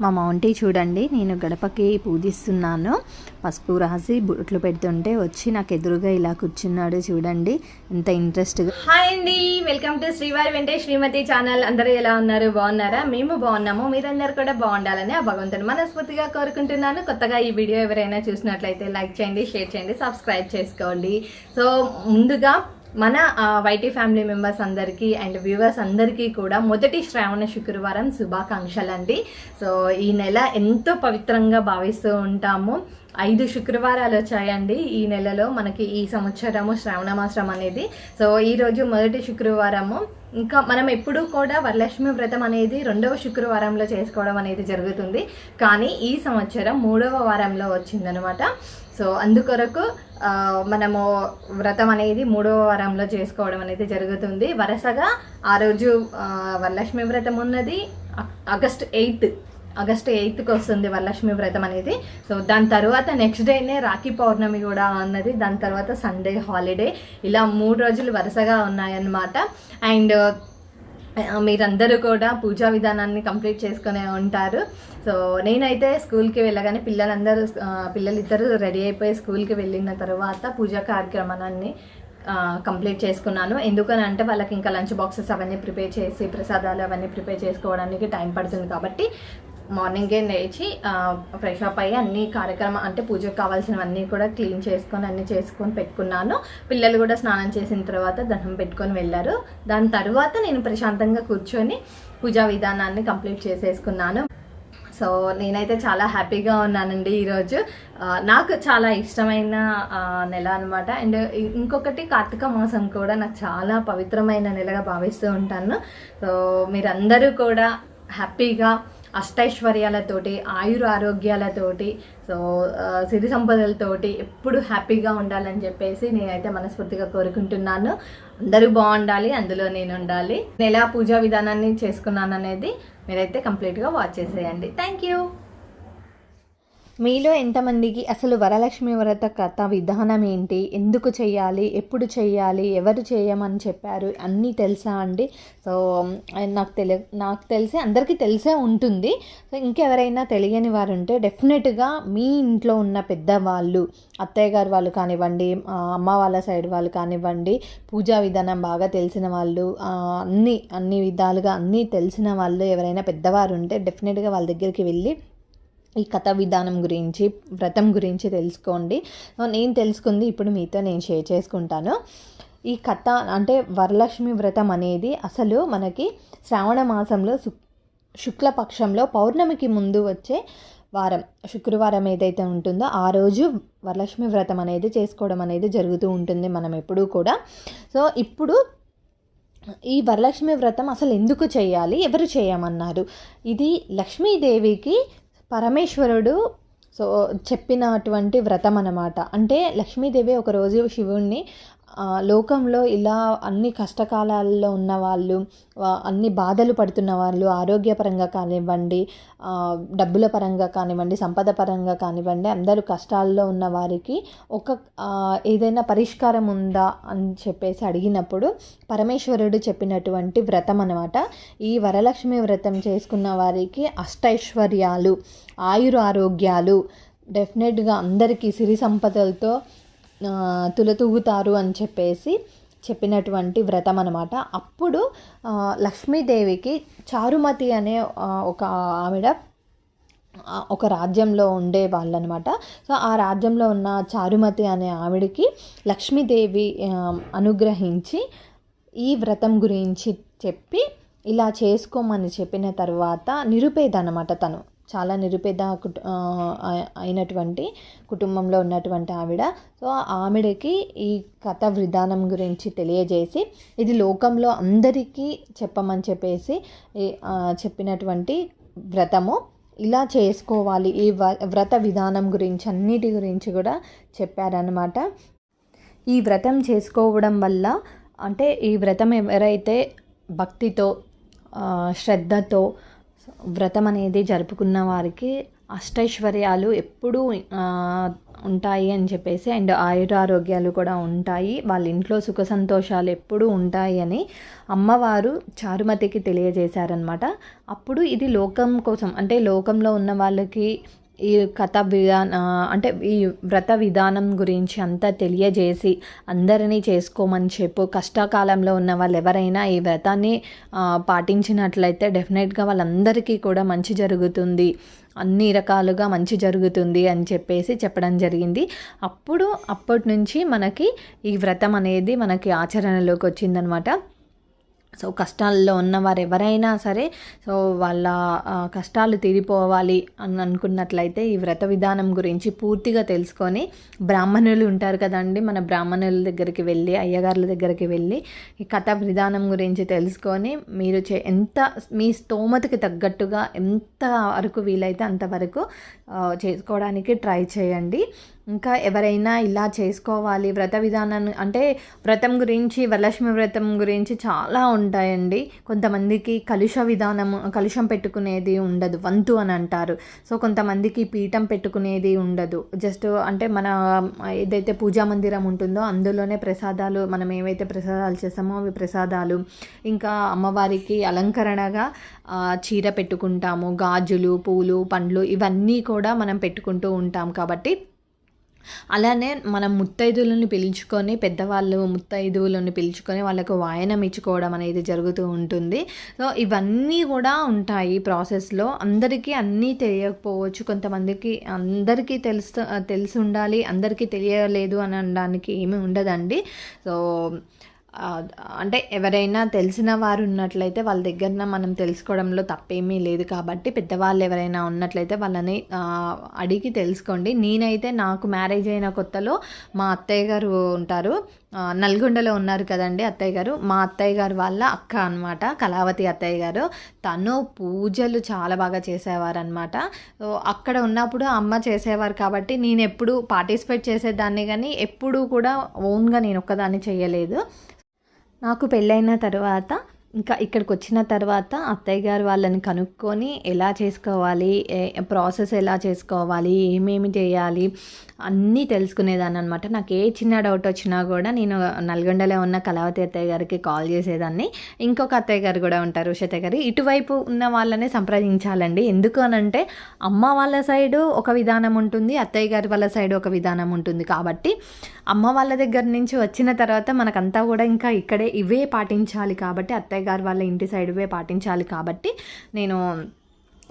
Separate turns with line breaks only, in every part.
మా మౌంటీ చూడండి నేను గడపకి పూజిస్తున్నాను. పసుపు రాసి బుట్లు పెడుతుంటే వచ్చి నాకు ఎదురుగా ఇలా కూర్చున్నాడు చూడండి ఎంత ఇంట్రెస్ట్గా.
హాయ్ అండి వెల్కమ్ టు శ్రీవారి వెంటే శ్రీమతి ఛానల్. అందరూ ఎలా ఉన్నారు? బాగున్నారా? మేము బాగున్నాము. మీరందరూ కూడా బాగుండాలని ఆ భగవంతుని మనస్ఫూర్తిగా కోరుకుంటున్నాను. కొత్తగా ఈ వీడియో ఎవరైనా చూసినట్లయితే లైక్ చేయండి షేర్ చేయండి సబ్స్క్రైబ్ చేసుకోండి. సో ముందుగా మన వైటీ ఫ్యామిలీ మెంబర్స్ అందరికీ అండ్ వ్యూవర్స్ అందరికీ కూడా మొదటి శ్రావణ శుక్రవారం శుభాకాంక్షలు అండి సో ఈ నెల ఎంతో పవిత్రంగా భావిస్తూ ఉంటాము. ఐదు శుక్రవారాలు వచ్చాయండి. ఈ నెలలో మనకి ఈ సంవత్సరము శ్రావణ మాసం అనేది. సో ఈరోజు మొదటి శుక్రవారము. ఇంకా మనం ఎప్పుడూ కూడా వరలక్ష్మి వ్రతం అనేది రెండవ శుక్రవారంలో చేసుకోవడం అనేది జరుగుతుంది. కానీ ఈ సంవత్సరం మూడవ వారంలో వచ్చిందనమాట. సో అందుకొరకు మనము వ్రతం అనేది మూడవ వారంలో చేసుకోవడం అనేది జరుగుతుంది. వరుసగా ఆ రోజు వరలక్ష్మి వ్రతం ఉన్నది. ఆగస్ట్ ఎయిత్ ఆగస్ట్ ఎయిత్కి వస్తుంది వరలక్ష్మి వ్రతం అనేది. సో దాని తర్వాత నెక్స్ట్ డేనే రాఖీ పౌర్ణమి కూడా ఉన్నది దాని తర్వాత సండే హాలిడే. ఇలా మూడు రోజులు వరుసగా ఉన్నాయన్నమాట. అండ్ మీరందరూ కూడా పూజా విధానాన్ని కంప్లీట్ చేసుకునే ఉంటారు. సో నేనైతే స్కూల్కి వెళ్ళగానే పిల్లలందరూ పిల్లలిద్దరూ రెడీ అయిపోయి స్కూల్కి వెళ్ళిన తర్వాత పూజా కార్యక్రమాన్ని కంప్లీట్ చేసుకున్నాను. ఎందుకని అంటే వాళ్ళకి ఇంకా లంచ్ బాక్సెస్ అవన్నీ ప్రిపేర్ చేసి ప్రసాదాలు అవన్నీ ప్రిపేర్ చేసుకోవడానికి టైం పడుతుంది కాబట్టి మార్నింగే లేచి ఫ్రెష్ అప్ అయ్యి అన్ని కార్యక్రమం అంటే పూజకు కావాల్సినవన్నీ కూడా క్లీన్ చేసుకొని అన్ని చేసుకొని పెట్టుకున్నాను. పిల్లలు కూడా స్నానం చేసిన తర్వాత దండం పెట్టుకొని వెళ్ళారు. దాని తర్వాత నేను ప్రశాంతంగా కూర్చొని పూజా విధానాన్ని కంప్లీట్ చేసేసుకున్నాను. సో నేనైతే చాలా హ్యాపీగా ఉన్నానండి ఈరోజు. నాకు చాలా ఇష్టమైన నెల అనమాట అండ్ ఇంకొకటి కార్తీక మాసం కూడా నాకు చాలా పవిత్రమైన నెలగా భావిస్తూ ఉంటాను. సో మీరందరూ కూడా హ్యాపీగా అష్టైశ్వర్యాలతోటి ఆయుర ఆరోగ్యాలతోటి సో సిరి సంపదలతోటి ఎప్పుడు హ్యాపీగా ఉండాలని చెప్పేసి నేనైతే మనస్ఫూర్తిగా కోరుకుంటున్నాను. అందరూ బాగుండాలి అందులో నేను ఉండాలి నేను ఎలా పూజా విధానాన్ని చేసుకున్నాను అనేది మీరైతే కంప్లీట్గా వాచ్ చేసేయండి. Thank you!
మీలో ఎంతమందికి అసలు వరలక్ష్మి వ్రత కథ విధానం ఏంటి? ఎందుకు చేయాలి ఎప్పుడు చేయాలి ఎవరు చేయమని చెప్పారు? అన్నీ తెలుసా అండి? సో నాకు తెలి నాకు తెలిసి అందరికీ తెలిసే ఉంటుంది. సో ఇంకెవరైనా తెలియని వారు ఉంటే డెఫినెట్గా మీ ఇంట్లో ఉన్న పెద్దవాళ్ళు అత్తయ్య గారు వాళ్ళు కానివ్వండి అమ్మ వాళ్ళ సైడ్ వాళ్ళు కానివ్వండి పూజా విధానం బాగా తెలిసిన వాళ్ళు అన్ని అన్ని విధాలుగా అన్నీ తెలిసిన వాళ్ళు ఎవరైనా పెద్దవారు ఉంటే డెఫినెట్గా వాళ్ళ దగ్గరికి వెళ్ళి ఈ కథ విధానం గురించి వ్రతం గురించి తెలుసుకోండి. సో నేను తెలుసుకుంది ఇప్పుడు మీతో నేను షేర్ చేసుకుంటాను. ఈ కథ అంటే వరలక్ష్మి వ్రతం అనేది అసలు మనకి శ్రావణ మాసంలో శుక్ శుక్లపక్షంలో పౌర్ణమికి ముందు వచ్చే వారం. శుక్రవారం ఏదైతే ఉంటుందో ఆ రోజు వరలక్ష్మి వ్రతం అనేది చేసుకోవడం అనేది జరుగుతూ ఉంటుంది మనం ఎప్పుడూ కూడా. సో ఇప్పుడు ఈ వరలక్ష్మి వ్రతం అసలు ఎందుకు చేయాలి? ఎవరు చేయమన్నారు? ఇది లక్ష్మీదేవికి పరమేశ్వరుడు సో చెప్పినటువంటి వ్రతం అన్నమాట. అంటే లక్ష్మీదేవి ఒకరోజు శివుణ్ణి లోకంలో ఇలా అన్ని కష్టకాలాల్లో ఉన్న వాళ్ళు అన్ని బాధలు పడుతున్న వాళ్ళు ఆరోగ్యపరంగా కానివ్వండి డబ్బుల పరంగా కానివ్వండి సంపద పరంగా కానివ్వండి అందరూ కష్టాల్లో ఉన్న వారికి ఒక ఏదైనా పరిష్కారం ఉందా అని చెప్పేసి అడిగినప్పుడు పరమేశ్వరుడు చెప్పినటువంటి వ్రతం అనమాట ఈ వరలక్ష్మి వ్రతం చేసుకున్న వారికి అష్టైశ్వర్యాలు ఆయుర ఆరోగ్యాలు డెఫినెట్గా అందరికీ సిరి సంపదలతో తులతూగుతారు అని చెప్పేసి చెప్పినటువంటి వ్రతం అనమాట అప్పుడు లక్ష్మీదేవికి చారుమతి అనే ఒక ఆవిడ ఒక రాజ్యంలో ఉండే వాళ్ళనమాట సో ఆ రాజ్యంలో ఉన్న చారుమతి అనే ఆవిడకి లక్ష్మీదేవి అనుగ్రహించి ఈ వ్రతం గురించి చెప్పి ఇలా చేసుకోమని చెప్పిన తర్వాత నిరుపేద అనమాట తను. చాలా నిరుపేద కుటు అయినటువంటి కుటుంబంలో ఉన్నటువంటి ఆవిడ. సో ఆవిడకి ఈ కథ విధానం గురించి తెలియజేసి ఇది లోకంలో అందరికీ చెప్పమని చెప్పేసి చెప్పినటువంటి వ్రతము. ఇలా చేసుకోవాలి. ఈ వ్రత విధానం గురించి అన్నిటి గురించి కూడా చెప్పారనమాట ఈ వ్రతం చేసుకోవడం వల్ల అంటే ఈ వ్రతం ఎవరైతే భక్తితో శ్రద్ధతో వ్రతం అనేది జరుపుకున్న వారికి అష్టైశ్వర్యాలు ఎప్పుడూ ఉంటాయి అని చెప్పేసి అండ్ ఆయురారోగ్యాలు కూడా ఉంటాయి. వాళ్ళ ఇంట్లో సుఖ సంతోషాలు ఎప్పుడూ ఉంటాయి అని అమ్మవారు చారుమతికి తెలియజేశారనమాట అప్పుడు ఇది లోకం కోసం అంటే లోకంలో ఉన్న వాళ్ళకి ఈ కథ విధాన అంటే ఈ వ్రత విధానం గురించి అంతా తెలియజేసి అందరినీ చేసుకోమని చెప్పు. కష్టకాలంలో ఉన్న వాళ్ళు ఎవరైనా ఈ వ్రతాన్ని పాటించినట్లయితే డెఫినెట్గా వాళ్ళందరికీ కూడా మంచి జరుగుతుంది. అన్ని రకాలుగా మంచి జరుగుతుంది అని చెప్పేసి చెప్పడం జరిగింది. అప్పుడు అప్పటి నుంచి మనకి ఈ వ్రతం అనేది మనకి ఆచరణలోకి వచ్చిందనమాట. సో కష్టాల్లో ఉన్నవారు ఎవరైనా సరే సో వాళ్ళ కష్టాలు తీరిపోవాలి అని అనుకున్నట్లయితే ఈ వ్రత విధానం గురించి పూర్తిగా తెలుసుకొని బ్రాహ్మణులు ఉంటారు కదండి మన బ్రాహ్మణుల దగ్గరికి వెళ్ళి అయ్యగారుల దగ్గరికి వెళ్ళి ఈ కథ విధానం గురించి తెలుసుకొని మీరు చే ఎంత మీ స్తోమతకి తగ్గట్టుగా ఎంత వరకు వీలైతే అంతవరకు చేసుకోవడానికి ట్రై చేయండి. ఇంకా ఎవరైనా ఇలా చేసుకోవాలి వ్రత విధానాన్ని అంటే వ్రతం గురించి వరలక్ష్మి వ్రతం గురించి చాలా ఉంటాయండి. కొంతమందికి కలుష విధానం కలుషం పెట్టుకునేది ఉండదు వంతు అని అంటారు. సో కొంతమందికి పీఠం పెట్టుకునేది ఉండదు. జస్ట్ అంటే మన ఏదైతే పూజా మందిరం ఉంటుందో అందులోనే ప్రసాదాలు మనం ఏవైతే ప్రసాదాలు చేస్తామో అవి ప్రసాదాలు. ఇంకా అమ్మవారికి అలంకరణగా చీర పెట్టుకుంటాము. గాజులు పూలు పండ్లు ఇవన్నీ కూడా కూడా మనం పెట్టుకుంటూ ఉంటాం కాబట్టి అలానే మనం ముత్తైదువులను పిలుచుకొని పెద్దవాళ్ళు ముత్తైదువులను పిలుచుకొని వాళ్ళకు వాయనం ఇచ్చుకోవడం అనేది జరుగుతూ ఉంటుంది. సో ఇవన్నీ కూడా ఉంటాయి ప్రాసెస్లో. అందరికీ అన్నీ తెలియకపోవచ్చు. కొంతమందికి అందరికీ తెలుసు తెలిసి ఉండాలి అందరికీ తెలియలేదు అని అనడానికి ఏమీ ఉండదండి. సో అంటే ఎవరైనా తెలిసిన వారు ఉన్నట్లయితే వాళ్ళ దగ్గర మనం తెలుసుకోవడంలో తప్పేమీ లేదు కాబట్టి పెద్దవాళ్ళు ఎవరైనా ఉన్నట్లయితే వాళ్ళని అడిగి తెలుసుకోండి. నేనైతే నాకు మ్యారేజ్ అయిన కొత్తలో మా అత్తయ్య గారు ఉంటారు. నల్గొండలో ఉన్నారు కదండి అత్తయ్య గారు. మా అత్తయ్య గారు వాళ్ళ అక్క అనమాట కళావతి అత్తయ్య గారు. తను పూజలు చాలా బాగా చేసేవారు అనమాట అక్కడ ఉన్నప్పుడు అమ్మ చేసేవారు కాబట్టి నేను ఎప్పుడు పార్టిసిపేట్ చేసేదాన్ని కానీ ఎప్పుడు కూడా ఓన్గా నేను ఒక్కదాన్ని చేయలేదు. నాకు పెళ్ళైన తర్వాత ఇంకా ఇక్కడికి వచ్చిన తర్వాత అత్తయ్య గారు వాళ్ళని కనుక్కొని ఎలా చేసుకోవాలి ప్రాసెస్ ఎలా చేసుకోవాలి ఏమేమి చేయాలి అన్నీ తెలుసుకునేదాన్ని అనమాట నాకు ఏ చిన్న డౌట్ వచ్చినా కూడా నేను నల్గొండలో ఉన్న కళావతి అత్తయ్య గారికి కాల్ చేసేదాన్ని. ఇంకొక అత్తయ్య గారు కూడా ఉంటారు ఉషతయ్య గారు. ఇటువైపు ఉన్న వాళ్ళనే సంప్రదించాలండి. ఎందుకు అనంటే అమ్మ వాళ్ళ సైడు ఒక విధానం ఉంటుంది అత్తయ్య గారి వాళ్ళ సైడ్ ఒక విధానం ఉంటుంది. కాబట్టి అమ్మ వాళ్ళ దగ్గర నుంచి వచ్చిన తర్వాత మనకంతా కూడా ఇంకా ఇక్కడే ఇవే పాటించాలి. కాబట్టి అత్తయ్య గారు వాళ్ళ ఇంటి సైడ్వే పాటించాలి కాబట్టి నేను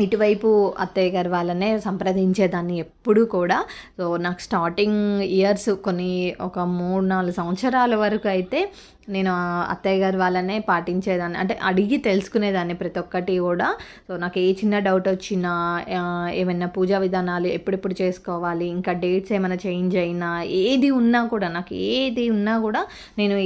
ఇటువైపు అత్తయ్య గారు వాళ్ళనే సంప్రదించేదాన్ని ఎప్పుడు కూడా. సో నాకు స్టార్టింగ్ ఇయర్స్ కొన్ని ఒక మూడు నాలుగు సంవత్సరాల వరకు అయితే నేను అత్తయ్య గారు వాళ్ళనే పాటించేదాన్ని అంటే అడిగి తెలుసుకునేదాన్ని ప్రతి ఒక్కటి కూడా. సో నాకు ఏ చిన్న డౌట్ వచ్చినా ఏమైనా పూజా విధానాలు ఎప్పుడెప్పుడు చేసుకోవాలి ఇంకా డేట్స్ ఏమైనా చేంజ్ అయినా ఏది ఉన్నా కూడా నాకు ఏది ఉన్నా కూడా నేను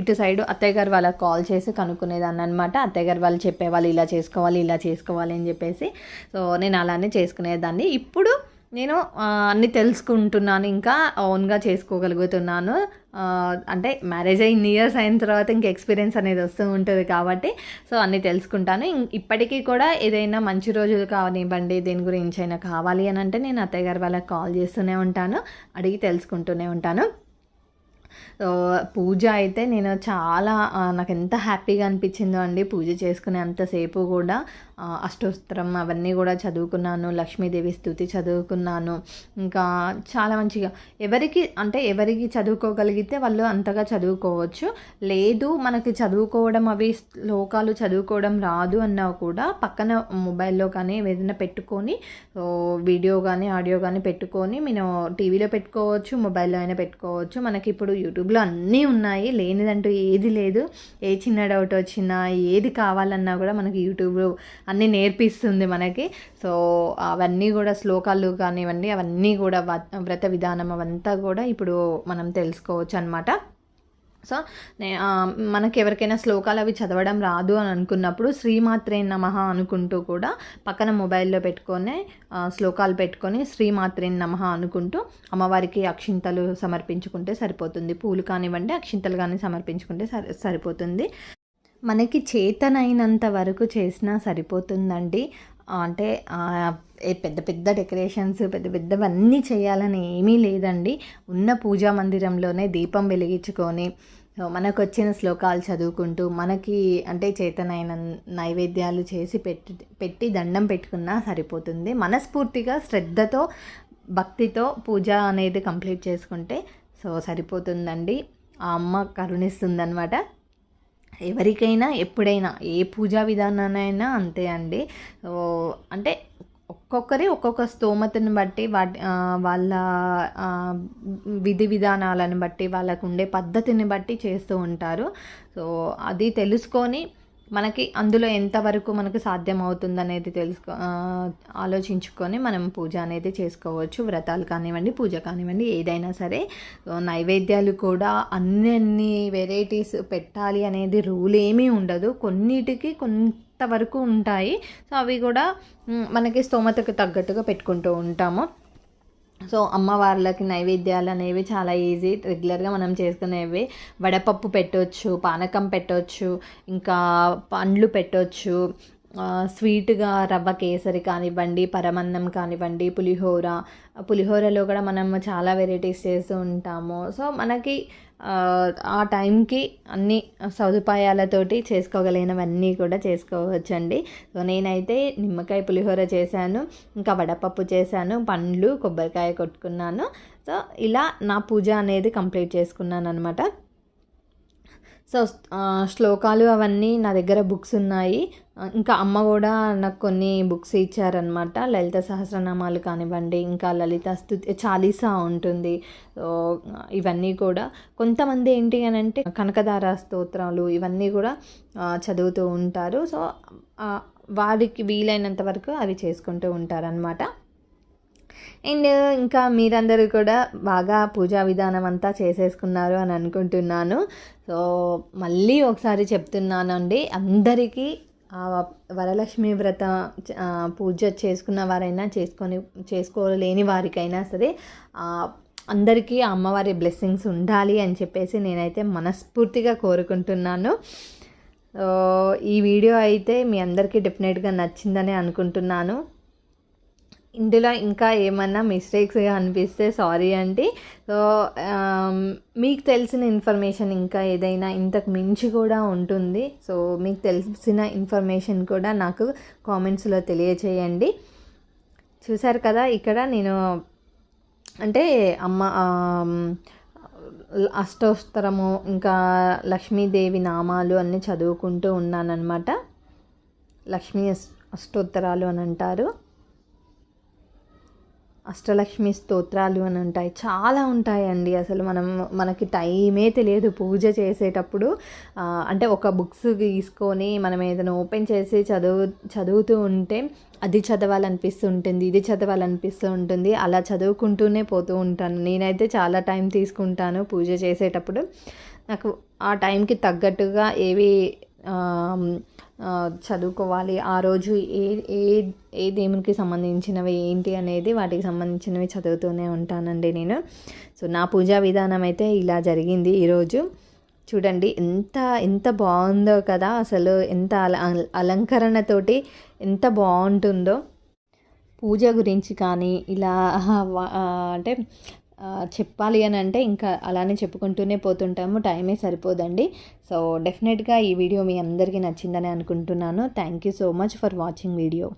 ఇటు సైడ్ అత్తయ్య గారు వాళ్ళకి కాల్ చేసి కనుక్కునేదాన్ని అనమాట అత్తయ్య గారు వాళ్ళు చెప్పేవాళ్ళు ఇలా చేసుకోవాలి ఇలా చేసుకోవాలి అని చెప్పేసి. సో నేను అలానే చేసుకునేదాన్ని. ఇప్పుడు నేను అన్నీ అన్ని తెలుసుకుంటున్నాను ఇంకా ఓన్గా చేసుకోగలుగుతున్నాను. అంటే మ్యారేజ్ అయిన ఇయర్స్ అయిన తర్వాత ఇంకా ఎక్స్పీరియన్స్ అనేది వస్తూ ఉంటుంది కాబట్టి సో అన్నీ తెలుసుకుంటాను. ఇం- ఇప్పటికీ కూడా ఏదైనా మంచి రోజులు కావనివ్వండి దేని గురించి అయినా కావాలి అని అంటే నేను అత్తయ్య గారు వాళ్ళకి కాల్ చేస్తూనే ఉంటాను అడిగి తెలుసుకుంటూనే ఉంటాను. పూజ అయితే నేను చాలా నాకు ఎంత హ్యాపీగా అనిపించిందో అండి పూజ చేసుకునే అంతసేపు కూడా. అష్టోత్తరం అవన్నీ కూడా చదువుకున్నాను లక్ష్మీదేవి స్థుతి చదువుకున్నాను. ఇంకా చాలా మంచిగా ఎవరికి అంటే ఎవరికి చదువుకోగలిగితే వాళ్ళు అంతగా చదువుకోవచ్చు. లేదు మనకి చదువుకోవడం అవి శ్లోకాలు చదువుకోవడం రాదు అన్నా కూడా పక్కన మొబైల్లో కానీ ఏదైనా పెట్టుకొని వీడియో కానీ ఆడియో కానీ పెట్టుకొని నేను టీవీలో పెట్టుకోవచ్చు మొబైల్లో అయినా పెట్టుకోవచ్చు. మనకి ఇప్పుడు యూట్యూబ్లో అన్నీ ఉన్నాయి. లేనిదంటూ ఏది లేదు. ఏ చిన్న డౌట్ వచ్చినా ఏది కావాలన్నా కూడా మనకి యూట్యూబ్ అన్నీ నేర్పిస్తుంది మనకి. సో అవన్నీ కూడా శ్లోకాలు కానివ్వండి అవన్నీ కూడా వ్రత విధానం అవంతా కూడా ఇప్పుడు మనం తెలుసుకోవచ్చు అనమాట సో నే- మనకి ఎవరికైనా శ్లోకాలు అవి చదవడం రాదు అని అనుకున్నప్పుడు శ్రీమాత్రే నమః అనుకుంటూ కూడా పక్కన మొబైల్లో పెట్టుకొని శ్లోకాలు పెట్టుకొని శ్రీమాత్రే నమః అనుకుంటూ అమ్మవారికి అక్షింతలు సమర్పించుకుంటే సరిపోతుంది. పూలు కానివ్వండి అక్షింతలు కానీ సమర్పించుకుంటే సరి సరిపోతుంది. మనకి చేతనైనంత వరకు చేసినా సరిపోతుందండి. అంటే పెద్ద పెద్ద డెకరేషన్స్ పెద్ద పెద్దవన్నీ చేయాలని ఏమీ లేదండి. ఉన్న పూజా మందిరంలోనే దీపం వెలిగించుకొని మనకు వచ్చిన శ్లోకాలు చదువుకుంటూ మనకి అంటే చేతనైన నైవేద్యాలు చేసి పెట్టి పెట్టి దండం పెట్టుకున్నా సరిపోతుంది. మనస్ఫూర్తిగా శ్రద్ధతో భక్తితో పూజ అనేది కంప్లీట్ చేసుకుంటే సో సరిపోతుందండి. ఆ అమ్మ కరుణిస్తుందనమాట ఎవరికైనా ఎప్పుడైనా ఏ పూజా విధానానైనా అంతే అండి. అంటే ఒక్కొక్కరి ఒక్కొక్క స్తోమతను బట్టి వాటి వాళ్ళ విధి విధానాలను బట్టి వాళ్ళకు ఉండే పద్ధతిని బట్టి చేస్తూ ఉంటారు. సో అది తెలుసుకొని మనకి అందులో ఎంతవరకు మనకు సాధ్యం అవుతుంది అనేది తెలుసుకో ఆలోచించుకొని మనం పూజ అనేది చేసుకోవచ్చు. వ్రతాలు కానివ్వండి పూజ కానివ్వండి ఏదైనా సరే. నైవేద్యాలు కూడా అన్ని అన్ని వెరైటీస్ పెట్టాలి అనేది రూల్ ఏమీ ఉండదు. కొన్నిటికి కొన్ని వరకు ఉంటాయి. సో అవి కూడా మనకి స్తోమతకు తగ్గట్టుగా పెట్టుకుంటూ ఉంటాము. సో అమ్మవార్లకి నైవేద్యాలు అనేవి చాలా ఈజీ. రెగ్యులర్గా మనం చేసుకునేవి వడపప్పు పెట్టవచ్చు పానకం పెట్టవచ్చు ఇంకా పండ్లు పెట్టవచ్చు స్వీట్గా రవ్వ కేసరి కానివ్వండి పరమన్నం కానివ్వండి పులిహోర. పులిహోరలో కూడా మనం చాలా వెరైటీస్ చేస్తూ ఉంటాము. సో మనకి ఆ, టైంకి అన్ని సదుపాయాలతోటి చేసుకోగలిగినవన్నీ కూడా చేసుకోవచ్చండి. సో నేనైతే నిమ్మకాయ పులిహోర చేశాను ఇంకా వడపప్పు చేశాను పండ్లు కొబ్బరికాయ కొట్టుకున్నాను. సో ఇలా నా పూజ అనేది కంప్లీట్ చేసుకున్నాను అనమాట సో శ్లోకాలు అవన్నీ నా దగ్గర బుక్స్ ఉన్నాయి. ఇంకా అమ్మ కూడా నాకు కొన్ని బుక్స్ ఇచ్చారనమాట లలిత సహస్రనామాలు కానివ్వండి ఇంకా లలిత స్థుతి చాలీసా ఉంటుంది. ఇవన్నీ కూడా. కొంతమంది ఏంటి అని అంటే కనకదార స్తోత్రాలు ఇవన్నీ కూడా చదువుతూ ఉంటారు. సో వారికి వీలైనంత వరకు అవి చేసుకుంటూ ఉంటారనమాట అండ్ ఇంకా మీరందరూ కూడా బాగా పూజా విధానం అంతా చేసేసుకున్నారు అని అనుకుంటున్నాను. సో మళ్ళీ ఒకసారి చెప్తున్నానండి అందరికీ వరలక్ష్మి వ్రత పూజ చేసుకున్న వారైనా చేసుకొని చేసుకోలేని వారికైనా సరే అందరికీ అమ్మవారి బ్లెస్సింగ్స్ ఉండాలి అని చెప్పేసి నేనైతే మనస్ఫూర్తిగా కోరుకుంటున్నాను. ఈ వీడియో అయితే మీ అందరికీ డెఫినెట్గా నచ్చిందని అనుకుంటున్నాను. ఇందులో ఇంకా ఏమన్నా మిస్టేక్స్గా అనిపిస్తే సారీ అండి సో మీకు తెలిసిన ఇన్ఫర్మేషన్ ఇంకా ఏదైనా ఇంతకు మించి కూడా ఉంటుంది. సో మీకు తెలిసిన ఇన్ఫర్మేషన్ కూడా నాకు కామెంట్స్లో తెలియచేయండి. చూసారు కదా ఇక్కడ నేను అంటే అమ్మ um, అష్టోత్తరము ఇంకా లక్ష్మీదేవి నామాలు అన్నీ చదువుకుంటూ ఉన్నానన్నమాట. లక్ష్మీ అష్టోత్తరాలు అని అంటారు. అష్టలక్ష్మి స్తోత్రాలు అని ఉంటాయి. చాలా ఉంటాయండి. అసలు మనం మనకి టైమే తెలియదు పూజ చేసేటప్పుడు. అంటే ఒక బుక్స్ తీసుకొని మనం ఏదైనా ఓపెన్ చేసి చదువు చదువుతూ ఉంటే అది చదవాలనిపిస్తూ ఉంటుంది ఇది చదవాలనిపిస్తూ ఉంటుంది అలా చదువుకుంటూనే పోతూ ఉంటాను. నేనైతే చాలా టైం తీసుకుంటాను పూజ చేసేటప్పుడు. నాకు ఆ టైంకి తగ్గట్టుగా ఏవి చదువుకోవాలి. ఆ రోజు ఏ ఏ ఏ దేవునికి సంబంధించినవి ఏంటి అనేది వాటికి సంబంధించినవి చదువుతూనే ఉంటానండి నేను. సో నా పూజా విధానం అయితే ఇలా జరిగింది ఈరోజు చూడండి ఎంత ఎంత బాగుందో కదా అసలు ఎంత అల అలంకరణతోటి ఎంత బాగుంటుందో. పూజ గురించి కానీ ఇలా అంటే చెప్పాలి అని అంటే ఇంకా అలానే చెప్పుకుంటూనే పోతుంటాము. టైమే సరిపోదండి. సో డెఫినెట్గా ఈ వీడియో మీ అందరికీ నచ్చిందని అనుకుంటున్నాను. Thank you so much for watching video